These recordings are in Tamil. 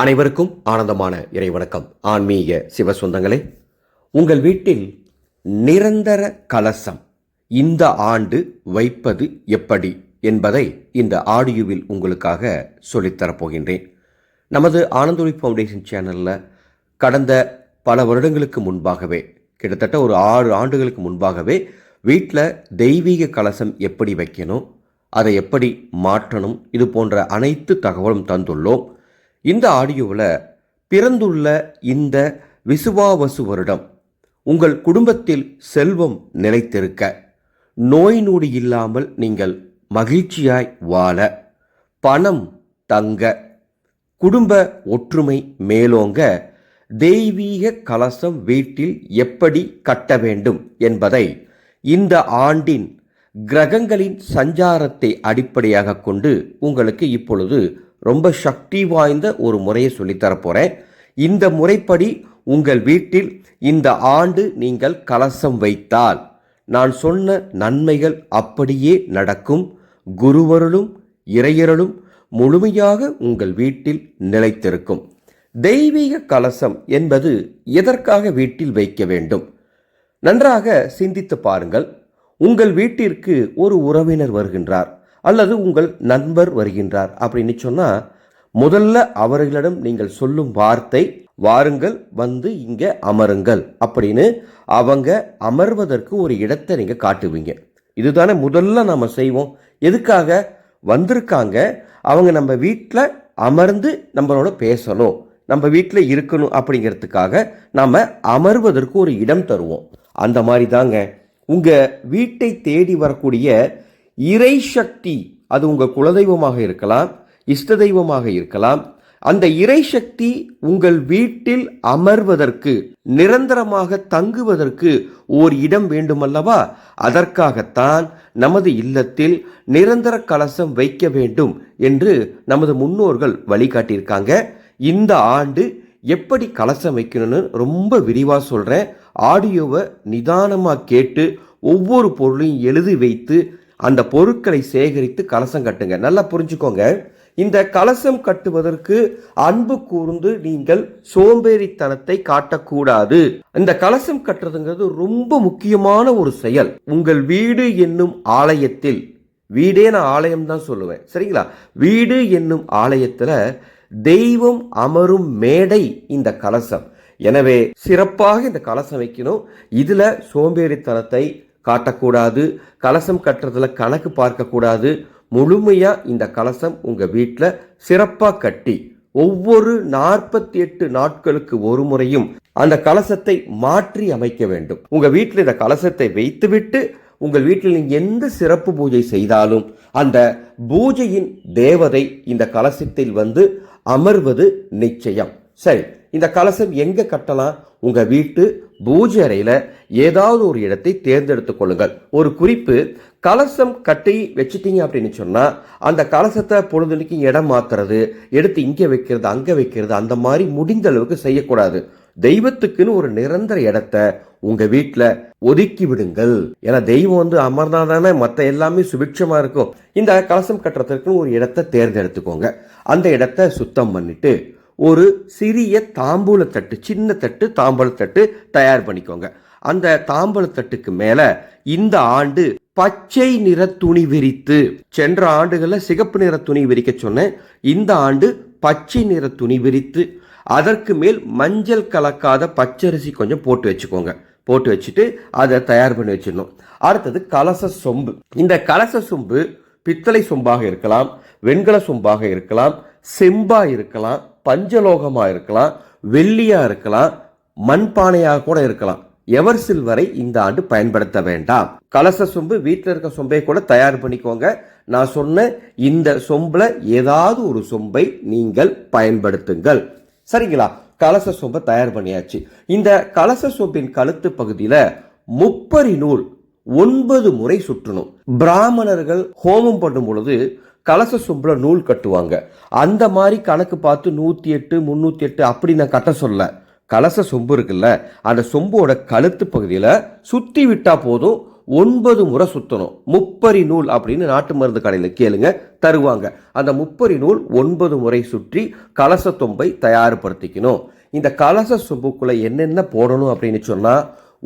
அனைவருக்கும் ஆனந்தமான இறைவணக்கம். ஆன்மீக சிவ சொந்தங்களே உங்கள் வீட்டில் நிரந்தர கலசம் இந்த ஆண்டு வைப்பது எப்படி என்பதை இந்த ஆடியோவில் உங்களுக்காக சொல்லித்தரப் போகின்றேன். நமது ஆனந்தொழி ஃபவுண்டேஷன் சேனலில் கடந்த பல வருடங்களுக்கு முன்பாகவே கிட்டத்தட்ட ஒரு ஆறு ஆண்டுகளுக்கு முன்பாகவே வீட்டில் தெய்வீக கலசம் எப்படி வைக்கணும் அதை எப்படி மாற்றணும் இது போன்ற அனைத்து தகவலும் தந்துள்ளோம். இந்த ஆடியோவில் பிறந்துள்ள இந்த விசுவாவசு வருடம் உங்கள் குடும்பத்தில் செல்வம் நிலைத்திருக்க நோய் நொடி இல்லாமல் நீங்கள் மகிழ்ச்சியாய் வாழ பணம் தங்க குடும்ப ஒற்றுமை மேலோங்க தெய்வீக கலசம் வீட்டில் எப்படி கட்ட வேண்டும் என்பதை இந்த ஆண்டின் கிரகங்களின் சஞ்சாரத்தை அடிப்படையாக கொண்டு உங்களுக்கு இப்பொழுது ரொம்ப சக்தி வாய்ந்த ஒரு முறையை சொல்லித்தரப் போகிறேன் இந்த முறைப்படி உங்கள் வீட்டில் இந்த ஆண்டு நீங்கள் கலசம் வைத்தால் நான் சொன்ன நன்மைகள் அப்படியே நடக்கும். குருவருளும் இறையருளும் முழுமையாக உங்கள் வீட்டில் நிலைத்திருக்கும். தெய்வீக கலசம் என்பது எதற்காக வீட்டில் வைக்க வேண்டும்? நன்றாக சிந்தித்து பாருங்கள். உங்கள் வீட்டிற்கு ஒரு உறவினர் வருகின்றார். அல்லது உங்கள் நண்பர் வருகின்றார் அப்படின்னு சொன்னால் முதல்ல அவர்களிடம் நீங்கள் சொல்லும் வார்த்தை வாருங்கள் வந்து இங்கே அமருங்கள் அப்படின்னு அவங்க அமர்வதற்கு ஒரு இடத்தை நீங்கள் காட்டுவீங்க. இதுதானே முதல்ல நம்ம செய்வோம். எதுக்காக? வந்திருக்காங்க. அவங்க நம்ம வீட்டில் அமர்ந்து நம்மளோட பேசணும். நம்ம வீட்டில் இருக்கணும் அப்படிங்கிறதுக்காக நாம் அமர்வதற்கு ஒரு இடம் தருவோம். அந்த மாதிரி தாங்க. உங்கள் வீட்டை தேடி வரக்கூடிய இறை சக்தி அது உங்கள் குலதெய்வமாக இருக்கலாம் இஷ்ட தெய்வமாக இருக்கலாம். அந்த இறை சக்தி உங்கள் வீட்டில் அமர்வதற்கு நிரந்தரமாக தங்குவதற்கு ஓர் இடம் வேண்டுமல்லவா? அதற்காகத்தான் நமது இல்லத்தில் நிரந்தர கலசம் வைக்க வேண்டும் என்று நமது முன்னோர்கள் வழிகாட்டியிருக்காங்க. இந்த ஆண்டு எப்படி கலசம் வைக்கணும்னு ரொம்ப விரிவாக சொல்கிறேன் ஆடியோவை நிதானமாக கேட்டு ஒவ்வொரு பொருளையும் எழுதி வைத்து அந்த பொருட்களை சேகரித்து கலசம் கட்டுங்க. நல்லா புரிஞ்சுக்கோங்க. இந்த கலசம் கட்டுவதற்கு அன்பு கூர்ந்து நீங்கள் சோம்பேறித்தனத்தை காட்டக்கூடாது. இந்த கலசம் கட்டுறதுங்கிறது ரொம்ப முக்கியமான ஒரு செயல். உங்கள் வீடு என்னும் ஆலயத்தில் வீடே நான் ஆலயம் தான் சொல்லுவேன். சரிங்களா? வீடு என்னும் ஆலயத்தில் தெய்வம் அமரும் மேடை இந்த கலசம். எனவே சிறப்பாக இந்த கலசம் வைக்கணும். இதில் சோம்பேறித்தனத்தை காட்டக்கூடாது கலசம் கட்டுறதுல கணக்கு பார்க்கக்கூடாது. முழுமையா இந்த கலசம் உங்க வீட்டில் சிறப்பாக கட்டி ஒவ்வொரு நாற்பத்தி எட்டு நாட்களுக்கு ஒரு முறையும் அந்த கலசத்தை மாற்றி அமைக்க வேண்டும். உங்க வீட்டில் இந்த கலசத்தை வைத்துவிட்டு உங்கள் வீட்டில் நீங்கள் எந்த சிறப்பு பூஜை செய்தாலும் அந்த பூஜையின் தேவதை இந்த கலசத்தில் வந்து அமர்வது நிச்சயம். சரி இந்த கலசம் எங்கே கட்டலாம்? உங்கள் வீட்டு பூஜை அறையில் ஏதாவது ஒரு இடத்தை தேர்ந்தெடுத்து கொள்ளுங்கள். ஒரு குறிப்பு கலசம் கட்டி வச்சுட்டீங்க அப்படின்னு சொன்னால் அந்த கலசத்தை பொழுதுனைக்கு இடம் மாற்றுறது எடுத்து இங்கே வைக்கிறது அங்கே வைக்கிறது அந்த மாதிரி முடிந்த அளவுக்கு செய்யக்கூடாது. தெய்வத்துக்குன்னு ஒரு நிரந்தர இடத்த உங்க வீட்டில் ஒதுக்கி விடுங்கள். ஏன்னா தெய்வம் வந்து அமர்ந்தாதானே மற்ற எல்லாமே சுபிட்சமா இருக்கும். இந்த கலசம் கட்டுறதுக்குன்னு ஒரு இடத்த தேர்ந்தெடுத்துக்கோங்க. அந்த இடத்த சுத்தம் பண்ணிட்டு ஒரு சிறிய தாம்பூலத்தட்டு சின்ன தட்டு தாம்பூலத்தட்டு தயார் பண்ணிக்கோங்க. அந்த தாம்பூலத்தட்டுக்கு மேலே இந்த ஆண்டு பச்சை நிற துணி விரித்து சென்ற ஆண்டுகளில் சிகப்பு நிற துணி விரிக்க சொன்னேன். இந்த ஆண்டு பச்சை நிற துணி விரித்து அதற்கு மேல் மஞ்சள் கலக்காத பச்சரிசி கொஞ்சம் போட்டு வச்சுக்கோங்க. போட்டு வச்சுட்டு அதை தயார் பண்ணி வச்சிடணும். அடுத்தது கலச சொம்பு. இந்த கலச சொம்பு பித்தளை சொம்பாக இருக்கலாம் வெண்கல சொம்பாக இருக்கலாம் செம்பாக இருக்கலாம் பஞ்சலோகமாக இருக்கலாம் வெள்ளியாக இருக்கலாம் மண்பானையாக கூட இருக்கலாம். எவர் சில்வரை இந்த ஆண்டு பயன்படுத்த வேண்டாம். கலச சொம்பு வீட்டில் இருக்க சொம்பை கூட தயார் பண்ணிக்கோங்க. நான் சொன்ன இந்த சொம்பில் ஏதாவது ஒரு சொம்பை நீங்கள் பயன்படுத்துங்கள். சரிங்களா? கலச சொம்பை தயார் பண்ணியாச்சு. இந்த கலச சொம்பின் கழுத்து பகுதியில் முப்பரி நூல் ஒன்பது முறை சுற்றணும். பிராமணர்கள் ஹோமம் பண்ணும் பொழுது கலச சொம்பில் நூல் கட்டுவாங்க. அந்த மாதிரி கணக்கு பார்த்து நூற்றி எட்டு முந்நூற்றி எட்டு அப்படி நான் கட்ட சொல்ல. கலச சொம்பு இருக்குல்ல அந்த சொம்போட கழுத்து பகுதியில் சுற்றி விட்டால் போதும் ஒன்பது முறை சுத்தணும். முப்பரி நூல் அப்படின்னு நாட்டு மருந்து கடையில் கேளுங்க தருவாங்க. அந்த முப்பரி நூல் ஒன்பது முறை சுற்றி கலச தொம்பை தயார்படுத்திக்கணும். இந்த கலச சொம்புக்குள்ளே என்னென்ன போடணும் அப்படின்னு சொன்னால்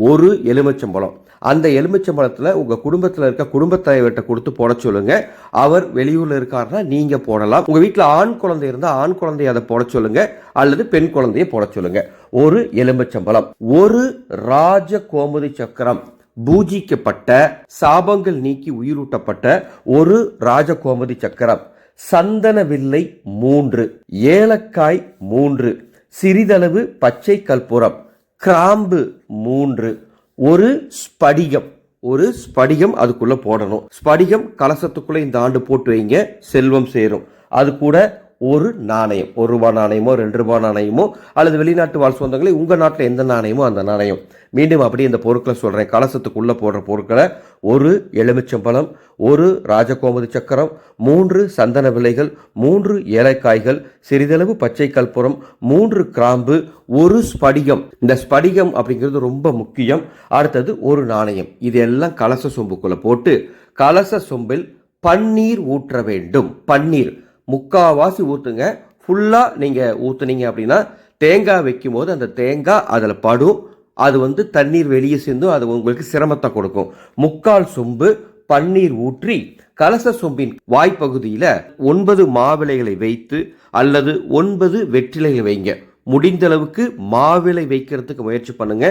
ஒரு எலுமிச்சம்பழம். அந்த எலுமிச்சம்பழத்தில் உங்கள் குடும்பத்தில் இருக்க குடும்பத் தலைவர்கிட்ட கொடுத்து போட சொல்லுங்கள் அவர் வெளியூரில் இருக்காருன்னா நீங்கள் போடலாம். உங்கள் வீட்டில் ஆண் குழந்தை இருந்தால் ஆண் குழந்தைய அதை போட சொல்லுங்கள் அல்லது பெண் குழந்தைய போட சொல்லுங்கள் ஒரு எலுமிச்சம்பழம். ஒரு ராஜ கோமுதி சக்கரம். பூஜிக்கப்பட்ட சாபங்கள் நீக்கி உயிரூட்டப்பட்ட ஒரு ராஜகோமதி சக்கரம். சந்தன வில்லை மூன்று. ஏலக்காய் மூன்று. சிறிதளவு பச்சை கற்பூரம். கிராம்பு மூன்று. ஒரு ஸ்படிகம் ஒரு ஸ்படிகம் அதுக்குள்ள போடணும். ஸ்படிகம் கலசத்துக்குள்ள இந்த ஆண்டு போட்டு வைங்க செல்வம் சேரும். அது கூட ஒரு நாணயம். ஒரு ரூபா நாணயமோ ரெண்டு ரூபா நாணயமோ அல்லது வெளிநாட்டு வாழ் சொந்தங்களே உங்கள் நாட்டில் எந்த நாணயமோ அந்த நாணயம். மீண்டும் அப்படியே இந்த பொருட்களை சொல்கிறேன் கலசத்துக்குள்ளே போடுற பொருட்களை ஒரு எலுமிச்சம்பழம் ஒரு ராஜகோமதி சக்கரம் மூன்று சந்தன விலைகள் மூன்று ஏலக்காய்கள் சிறிதளவு பச்சை கற்பூரம் மூன்று கிராம்பு ஒரு ஸ்படிகம். இந்த ஸ்படிகம் அப்படிங்கிறது ரொம்ப முக்கியம். அடுத்தது ஒரு நாணயம். இதெல்லாம் கலச சொம்புக்குள்ளே போட்டு கலச சொம்பில் பன்னீர் ஊற்ற வேண்டும். பன்னீர். முக்காவாசி ஊற்றுங்க ஃபுல்லாக நீங்கள் ஊற்றுனீங்க அப்படின்னா தேங்காய் வைக்கும் போது அந்த தேங்காய் அதில் படும். அது வந்து தண்ணீர் வெளியே சேர்ந்தும் அது உங்களுக்கு சிரமத்தை கொடுக்கும். முக்கால் சொம்பு பன்னீர் ஊற்றி கலச சொம்பின் வாய்ப்பகுதியில் ஒன்பது மாவிளைகளை வைத்து அல்லது ஒன்பது வெற்றிலைகளை வைங்க. முடிந்த அளவுக்கு மாவிலை வைக்கிறதுக்கு முயற்சி பண்ணுங்க.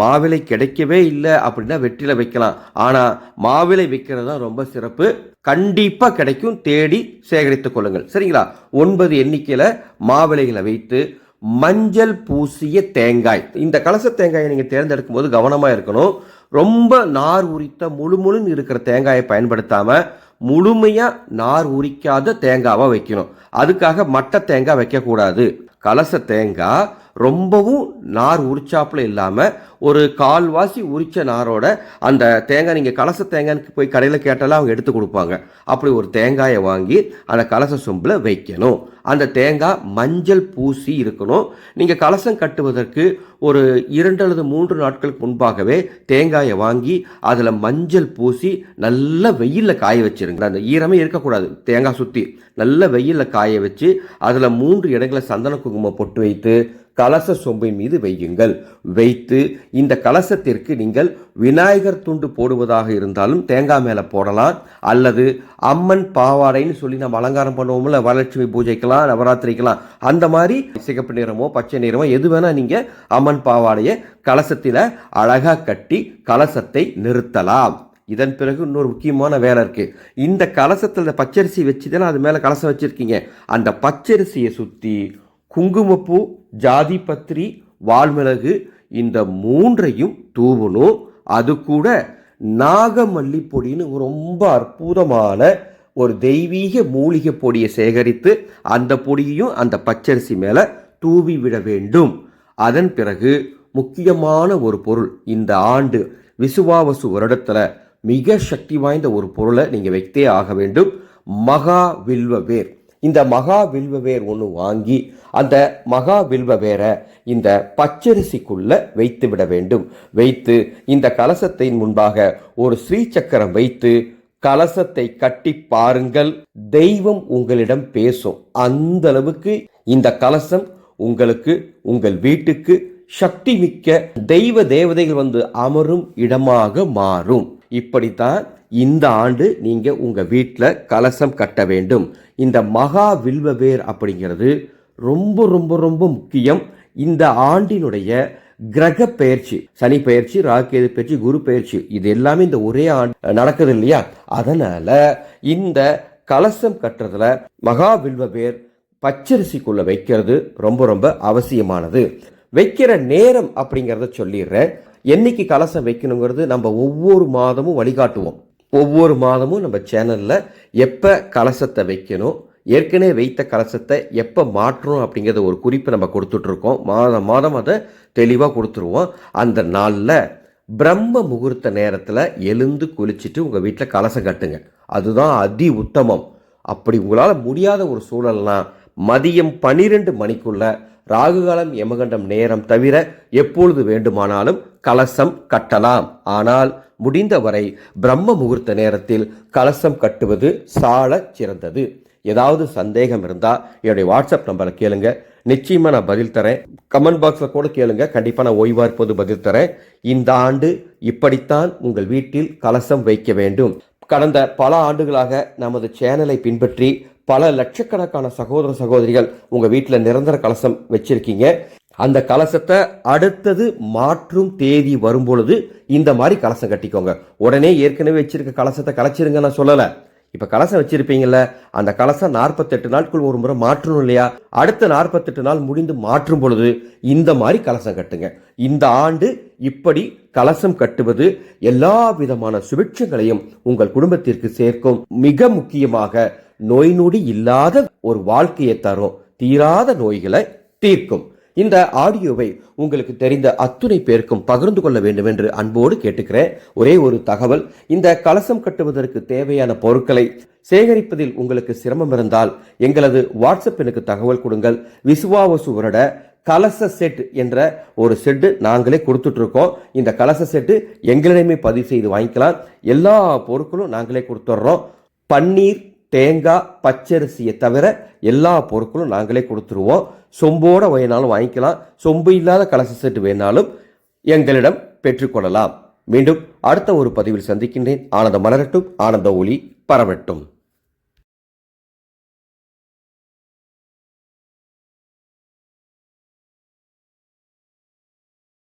மாவிலை கிடைக்கவே இல்லை அப்படின்னா வெற்றில வைக்கலாம். ஆனால் மாவிலை வைக்கிறது தான் ரொம்ப சிறப்பு. கண்டிப்பாக கிடைக்கும். தேடி சேகரித்துக் கொள்ளுங்கள். சரிங்களா? ஒன்பது எண்ணிக்கையில் மாவிலைகளை வைத்து மஞ்சள் பூசிய தேங்காய். இந்த கலச தேங்காயை நீங்கள் தேர்ந்தெடுக்கும் போது கவனமாக இருக்கணும். ரொம்ப நார் உரித்த முழு முழுன்னு இருக்கிற தேங்காயை பயன்படுத்தாமல் முழுமையாக நார் உரிக்காத தேங்காவாக வைக்கணும். அதுக்காக மட்ட தேங்காய் வைக்கக்கூடாது. கலச தேங்காய் ரொம்பவும் நார் உரிச்சாப்புல இல்லாமல் ஒரு கால்வாசி உரிச்ச நாரோட அந்த தேங்காய் நீங்கள் கலச தேங்காய்க்கு போய் கடையில் கேட்டாலும் அவங்க எடுத்து கொடுப்பாங்க. அப்படி ஒரு தேங்காயை வாங்கி அந்த கலச சொம்பில் வைக்கணும். அந்த தேங்காய் மஞ்சள் பூசி இருக்கணும். நீங்கள் கலசம் கட்டுவதற்கு ஒரு இரண்டு அல்லது மூன்று நாட்களுக்கு முன்பாகவே தேங்காயை வாங்கி அதில் மஞ்சள் பூசி நல்ல வெயிலில் காய வச்சுருங்க. அந்த ஈரமே இருக்கக்கூடாது. தேங்காய் சுற்றி நல்ல வெயிலில் காய வச்சு அதில் மூன்று இடங்களை சந்தன குங்குமம் பொட்டு வைத்து கலச சொம்பின் மீது வையுங்கள். வைத்து இந்த கலசத்திற்கு நீங்கள் விநாயகர் துண்டு போடுவதாக இருந்தாலும் தேங்காய் மேலே போடலாம். அல்லது அம்மன் பாவாடைன்னு சொல்லி நம்ம அலங்காரம் பண்ணுவோம்ல வரலட்சுமி பூஜைக்கெல்லாம் நவராத்திரிக்கெல்லாம். அந்த மாதிரி சிகப்பு நிறமோ பச்சை நிறமோ எது வேணால் நீங்கள் அம்மன் பாவாடையை கலசத்தில் அழகாக கட்டி கலசத்தை நிறுத்தலாம். இதன் பிறகு இன்னொரு முக்கியமான வேலை இருக்கு. இந்த கலசத்தில் பச்சரிசி வச்சு தானே அது மேலே கலசம் வச்சுருக்கீங்க. அந்த பச்சரிசியை சுற்றி குங்குமப்பூ ஜாதி பத்திரி வால்மிளகு இந்த மூன்றையும் தூவணும். அது கூட நாகமல்லி பொடின்னு ரொம்ப அற்புதமான ஒரு தெய்வீக மூலிகை பொடியை சேகரித்து அந்த பொடியையும் அந்த பச்சரிசி மேலே தூவி விட வேண்டும். அதன் பிறகு முக்கியமான ஒரு பொருள் இந்த ஆண்டு விசுவாவசு வருடத்தில் மிக சக்தி வாய்ந்த ஒரு பொருளை நீங்கள் வைத்தே ஆக வேண்டும். மகா வில்வ வேர். இந்த மகா வில்வ வேர் ஒன்று வாங்கி அந்த மகா வில்வ வேரை இந்த பச்சரிசிக்குள்ள வைத்து விட வேண்டும். வைத்து இந்த கலசத்தின் முன்பாக ஒரு ஸ்ரீ சக்கரம் வைத்து கலசத்தை கட்டி பாருங்கள். தெய்வம் உங்களிடம் பேசும். அந்த அளவுக்கு இந்த கலசம் உங்களுக்கு உங்கள் வீட்டுக்கு சக்தி மிக்க தெய்வ தேவதைகள் வந்து அமரும் இடமாக மாறும். இப்படித்தான் இந்த ஆண்டு நீங்க உங்க வீட்டில் கலசம் கட்ட வேண்டும். இந்த மகா வில்வவேர் அப்படிங்கிறது ரொம்ப ரொம்ப ரொம்ப முக்கியம். இந்த ஆண்டினுடைய கிரக பெயர்ச்சி சனி பெயர்ச்சி ராக்கேது பெயர்ச்சி குரு பெயர்ச்சி இது எல்லாமே இந்த ஒரே ஆண்டு நடக்குது இல்லையா? அதனால இந்த கலசம் கட்டுறதுல மகா வில்வவேர் பச்சரிசிக்குள்ள வைக்கிறது ரொம்ப ரொம்ப அவசியமானது. வைக்கிற நேரம் அப்படிங்கிறத சொல்லிடுறேன். என்னைக்கு கலசம் வைக்கணுங்கிறது நம்ம ஒவ்வொரு மாதமும் வழிகாட்டுவோம். ஒவ்வொரு மாதமும் நம்ம சேனலில் எப்போ கலசத்தை வைக்கணும் ஏற்கனவே வைத்த கலசத்தை எப்போ மாற்றணும் அப்படிங்கிறத ஒரு குறிப்பை நம்ம கொடுத்துட்ருக்கோம். மாதம் மாதம் அதை தெளிவாக கொடுத்துருவோம். அந்த நாளில் பிரம்ம முகூர்த்த நேரத்தில் எழுந்து குளிச்சுட்டு உங்கள் வீட்டில் கலசம் கட்டுங்க. அதுதான் அதி உத்தமம். அப்படி உங்களால் முடியாத ஒரு சூழல்னா மதியம் பன்னிரெண்டு மணிக்குள்ளே ராகுகாலம் யமகண்டம் நேரம் தவிர எப்பொழுது வேண்டுமானாலும் கலசம் கட்டலாம். ஆனால் முடிந்தவரை பிரம்ம முகூர்த்த நேரத்தில் கலசம் கட்டுவது சால சிறந்தது. ஏதாவது சந்தேகம் இருந்தால் என்னுடைய வாட்ஸ்அப் நம்பரை கேளுங்க. நிச்சயமாக நான் பதில் தரேன். கமெண்ட் பாக்ஸில் கூட கேளுங்க. கண்டிப்பாக நான் ஓய்வாக இருப்பது பதில் தரேன். இந்த ஆண்டு இப்படித்தான் உங்கள் வீட்டில் கலசம் வைக்க வேண்டும். கடந்த பல ஆண்டுகளாக நமது சேனலை பின்பற்றி பல லட்சக்கணக்கான சகோதர சகோதரிகள் உங்கள் வீட்டில் நிரந்தர கலசம் வச்சிருக்கீங்க. அந்த கலசத்தை அடுத்தது மாற்றும் தேதி வரும்பொழுது இந்த மாதிரி கலசம் கட்டிக்கோங்க. உடனே ஏற்கனவே வச்சிருக்க கலசத்தை கலைச்சிருங்க நான் சொல்லலை. இப்போ கலசம் வச்சிருப்பீங்கல்ல அந்த கலசம் நாற்பத்தெட்டு நாட்கள் ஒரு முறை மாற்றணும் இல்லையா? அடுத்த நாற்பத்தெட்டு நாள் முடிந்து மாற்றும் பொழுது இந்த மாதிரி கலசம் கட்டுங்க. இந்த ஆண்டு இப்படி கலசம் கட்டுவது எல்லா விதமான சுபிட்சங்களையும் உங்கள் குடும்பத்திற்கு சேர்க்கும். மிக முக்கியமாக நோய் நொடி இல்லாத ஒரு வாழ்க்கையை தரும். தீராத நோய்களை தீர்க்கும். இந்த ஆடியோவை உங்களுக்கு தெரிந்த அத்துணை பேருக்கும் பகிர்ந்து கொள்ள வேண்டும் என்று அன்போடு கேட்டுக்கிறேன். ஒரே ஒரு தகவல் இந்த கலசம் கட்டுவதற்கு தேவையான பொருட்களை சேகரிப்பதில் உங்களுக்கு சிரமம் இருந்தால் எங்களது வாட்ஸ்அப் எனக்கு தகவல் கொடுங்கள். விசுவாவசு வருட கலச செட் என்ற ஒரு செட்டு நாங்களே கொடுத்துட்டு இருக்கோம் இந்த கலச செட்டு எங்களிடமே பதிவு செய்து வாங்கிக்கலாம். எல்லா பொருட்களும் நாங்களே கொடுத்துட்றோம். பன்னீர் தேங்காய் பச்சரிசியை தவிர எல்லா பொருட்களும் நாங்களே கொடுத்துருவோம். சொம்போட வேணாலும் வாங்கிக்கலாம். சொம்பு இல்லாத கலச செட்டு வேணாலும் எங்களிடம் பெற்றுக்கொள்ளலாம் மீண்டும் அடுத்த ஒரு பதிவில் சந்திக்கின்றேன். ஆனந்த மலரட்டும் ஆனந்த ஒளி பரவட்டும்.